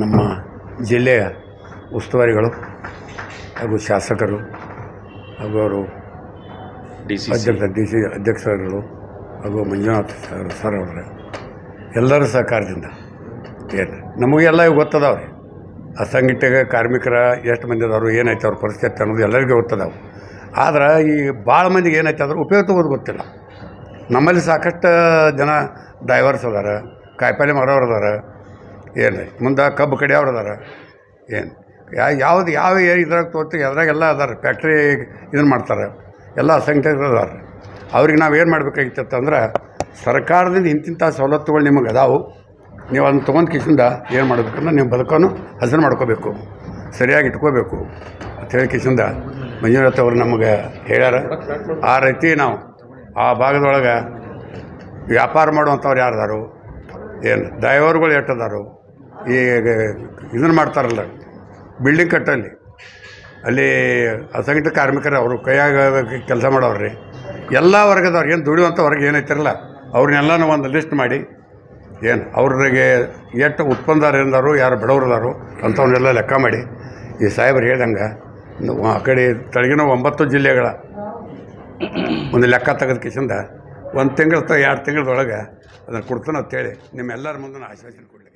ನಮ್ಮ ಜಿಲ್ಲೆಯ ಉಸ್ತುವಾರಿಗಳು ಹಾಗೂ ಶಾಸಕರು ಹಾಗೂ ಅವರು ಡಿ ಸಿ ಅಧ್ಯಕ್ಷ ಡಿ ಸಿ ಅಧ್ಯಕ್ಷರುಗಳು ಹಾಗೂ ಮಂಜುನಾಥ್ ಸರ್ ಸರ್ ಅವರ ಎಲ್ಲರ ಸಹಕಾರದಿಂದ ಏನು ನಮಗೆಲ್ಲ ಆ ಅಸಂಘಟಿತ ಕಾರ್ಮಿಕರ ಎಷ್ಟು ಮಂದಿ ಅದಾರು ಏನೈತೆ ಅವ್ರ ಪರಿಸ್ಥಿತಿ ಅನ್ನೋದು ಎಲ್ಲರಿಗೂ ಗೊತ್ತದಾವು. ಆದ್ರೆ ಈ ಭಾಳ ಮಂದಿಗೆ ಏನಾಯ್ತು ಅಂದ್ರೆ ಉಪಯೋಗ ತಗೋದು ಗೊತ್ತಿಲ್ಲ. ನಮ್ಮಲ್ಲಿ ಸಾಕಷ್ಟು ಜನ ಡೈವರ್ಸ್ ಅದಾರ ಕಾಯಿಪಲ್ಲೆ ಮಾರೋರು ಅದಾರ. ಏನು ಮುಂದೆ ಕಬ್ಬು ಕಡಿಯೋರು ಅದಾರ. ಏನು? ಯಾ ಯಾವ್ದು ಯಾವ ಇದ್ರಾಗ ತೋತಿ ಅದ್ರಾಗೆಲ್ಲ ಅದಾರ. ಫ್ಯಾಕ್ಟ್ರಿ ಇದನ್ನು ಮಾಡ್ತಾರೆ. ಎಲ್ಲ ಅಸಂಖ್ಯಾತರು ಅದಾರ. ಅವ್ರಿಗೆ ನಾವು ಏನು ಮಾಡಬೇಕಾಗಿತ್ತಂದ್ರೆ ಸರ್ಕಾರದಿಂದ ಇಂತಿಂಥ ಸವಲತ್ತುಗಳು ನಿಮಗೆ ಅದಾವು. ನೀವು ಅದನ್ನ ತೊಗೊಂಡು ಕಿಸಿಂದ ಏನು ಮಾಡಬೇಕಂದ್ರೆ ನೀವು ಬದುಕೋನು ಹಸನು ಮಾಡ್ಕೋಬೇಕು. ಸರಿಯಾಗಿ ಇಟ್ಕೋಬೇಕು. ಅಂತ ಹೇಳಿ ಕಿಸಿಂದ ಮಂಜುನಾಥ್ ಅವರು ನಮಗೆ ಹೇಳ್ಯಾರ. ಆ ರೀತಿ ನಾವು ಆ ಭಾಗದೊಳಗೆ ವ್ಯಾಪಾರ ಮಾಡುವಂಥವ್ರು ಯಾರ್ದಾರು ಏನು, ಡ್ರೈವರ್ಗಳು ಎಟ್ಟದಾರು ಈ ಇದನ್ನು ಮಾಡ್ತಾರಲ್ಲ ಬಿಲ್ಡಿಂಗ್ ಕಟ್ಟಲ್ಲಿ. ಅಲ್ಲಿ ಅಸಂಘಟಿತ ಕಾರ್ಮಿಕರು ಅವರು ಕೈಯಾಗ ಕೆಲಸ ಮಾಡೋರು ಎಲ್ಲ ವರ್ಗದವ್ರು, ಏನು ದುಡಿಯುವಂಥ ವರ್ಗ ಏನೈತಿರಲ್ಲ, ಅವ್ರನ್ನೆಲ್ಲನೂ ಒಂದು ಲಿಸ್ಟ್ ಮಾಡಿ. ಏನು, ಅವ್ರಿಗೆ ಎಷ್ಟು ಉತ್ಪನ್ನದಾರಿಂದಾರು ಯಾರು ಬಡವ್ರದಾರು ಅಂಥವನ್ನೆಲ್ಲ ಲೆಕ್ಕ ಮಾಡಿ. ಈ ಸಾಹೇಬ್ರು ಹೇಳ್ದಂಗೆ, ಆ ಕಡೆ ತಳಗಿನ ಒಂಬತ್ತು ಜಿಲ್ಲೆಗಳ ಒಂದು ಲೆಕ್ಕ ತೆಗೆದ ಕಿಸಿಂದ ಒಂದು ತಿಂಗಳ ತ ಎರಡು ತಿಂಗಳದೊಳಗೆ ಅದನ್ನು ಕೊಡ್ತಾನೆ ಅಂತೇಳಿ ನಿಮ್ಮೆಲ್ಲರ ಮುಂದೆ ಆಶ್ವಾಸನೆ ಕೊಡಲಿಕ್ಕೆ